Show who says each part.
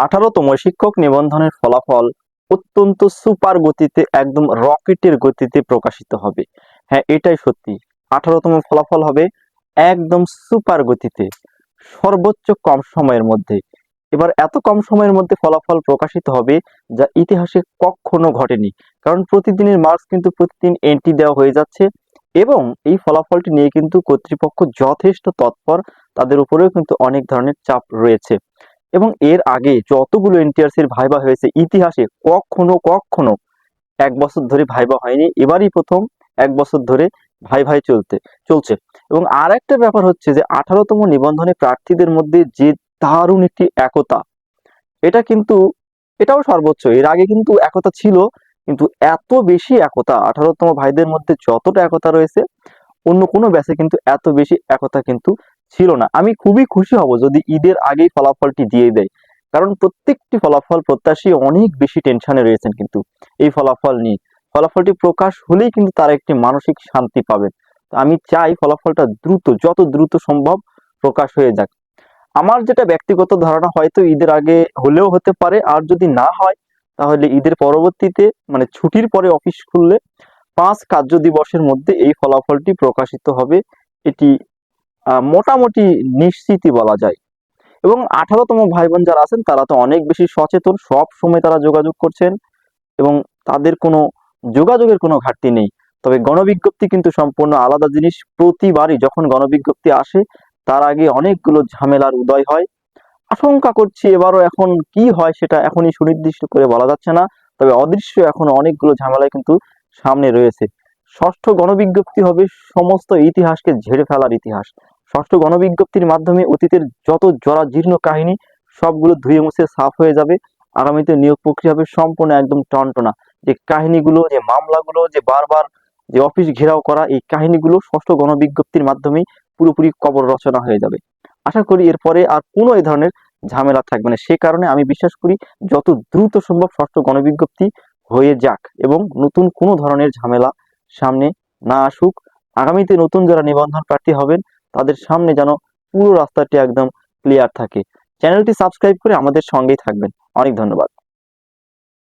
Speaker 1: আঠারোতম শিক্ষক নিবন্ধনের ফলাফল অত্যন্ত সুপার গতিতে, একদম রকেটের গতিতে প্রকাশিত হবে। হ্যাঁ এটাই সত্যি। আঠারোতম ফলাফল হবে একদম সুপার গতিতে, সর্বোচ্চ কম সময়ের মধ্যে। এবার এত কম সময়ের মধ্যে ফলাফল প্রকাশিত হবে যা ইতিহাসে কখনো ঘটেনি, কারণ প্রতিদিনের মার্কস কিন্তু প্রতিদিন এন্ট্রি দেওয়া হয়ে যাচ্ছে এবং এই ফলাফলটি নিয়ে কিন্তু কর্তৃপক্ষ যথেষ্ট তৎপর, তাদের উপরেও কিন্তু অনেক ধরনের চাপ রয়েছে। এবং এর আগে যতগুলো এনটিআরসির ভাইবা হয়েছে ইতিহাসে কখনো কখনো এক বছর ধরে ভাইবা হয়নি, এবারই প্রথম এক বছর ধরে ভাই ভাই চলতে, চলছে। এবং আর একটা ব্যাপার হচ্ছে যে আঠারোতম নিবন্ধনে প্রার্থীদের মধ্যে যে দারুণ একটি একতা, এটা কিন্তু, এটাও সর্বোচ্চ। এর আগে কিন্তু একতা ছিল, কিন্তু এত বেশি একতা, আঠারোতম ভাইদের মধ্যে যতটা একতা রয়েছে, অন্য কোনো ব্যাচে কিন্তু এত বেশি একতা কিন্তু ছিল না। আমি খুবই খুশি হব যদি ঈদের আগেই ফলাফলটি দিয়ে দেয়। কারণ প্রত্যেকটি ফলাফল প্রত্যাশী অনেক বেশি টেনশনে রয়েছেন কিন্তু এই ফলাফল নিয়ে। ফলাফলটি প্রকাশ হলেই কিন্তু তারা একটি মানসিক শান্তি পাবেন। আমি চাই ফলাফলটা দ্রুত, যত দ্রুত সম্ভব প্রকাশ হয়ে যাক। আমার যেটা ব্যক্তিগত ধারণা, হয়তো ঈদের আগে হলেও হতে পারে। আর যদি না হয়, তাহলে ঈদের পরবর্তীতে মানে ছুটির পরে অফিস খুললে পাঁচ কার্য দিবসের মধ্যে এই ফলাফলটি প্রকাশিত হবে। এটি মোটামুটি নিশ্চিতই বলা যায়। এবং আঠারোতম ভাই বোন যারা আছেন, তারা তো অনেক বেশি সচেতন, সব সময় তারা যোগাযোগ করছেন এবং তাদের কোনো যোগাযোগের কোনো ঘাটতি নেই। তবে গণবিজ্ঞপ্তি কিন্তু সম্পূর্ণ আলাদা জিনিস। প্রতিবারই যখন গণবিজ্ঞপ্তি আসে, তার আগে অনেকগুলো ঝামেলার উদয় হয়। আশঙ্কা করছি এবারও এখন কি হয় সেটা এখনই সুনির্দিষ্ট করে বলা যাচ্ছে না, তবে অদৃশ্য এখন অনেকগুলো ঝামেলায় কিন্তু সামনে রয়েছে। ষষ্ঠ গণবিজ্ঞপ্তি হবে সমস্ত ইতিহাসকে ঝেড়ে ফেলার ইতিহাস। ষষ্ঠ গণবিজ্ঞপ্তির মাধ্যমে অতীতের যত জরা জীর্ণ কাহিনী, সবগুলো ধুয়ে মুছে সাফ হয়ে যাবে। আগামীতে নিয়োগ প্রক্রিয়া হবে সম্পূর্ণ একদম টনটনা। যে কাহিনীগুলো, যে মামলাগুলো, যে বারবার যে অফিস ঘেরাও করা, এই কাহিনীগুলো ষষ্ঠ গণবিজ্ঞপ্তির মাধ্যমেই পুরোপুরি কবর রচনা হয়ে যাবে। আশা করি এরপরে আর কোনো এই ধরনের ঝামেলা থাকবে না। সে কারণে আমি বিশ্বাস করি যত দ্রুত সম্ভব ষষ্ঠ গণবিজ্ঞপ্তি হয়ে যাক এবং নতুন কোনো ধরনের ঝামেলা সামনে না আসুক, আগামীতে নতুন যারা নিবন্ধন প্রার্থী হবেন, তাদের সামনে যেন পুরো রাস্তাটি একদম ক্লিয়ার থাকে। চ্যানেলটি সাবস্ক্রাইব করে আমাদের সঙ্গেই থাকবেন। অনেক ধন্যবাদ।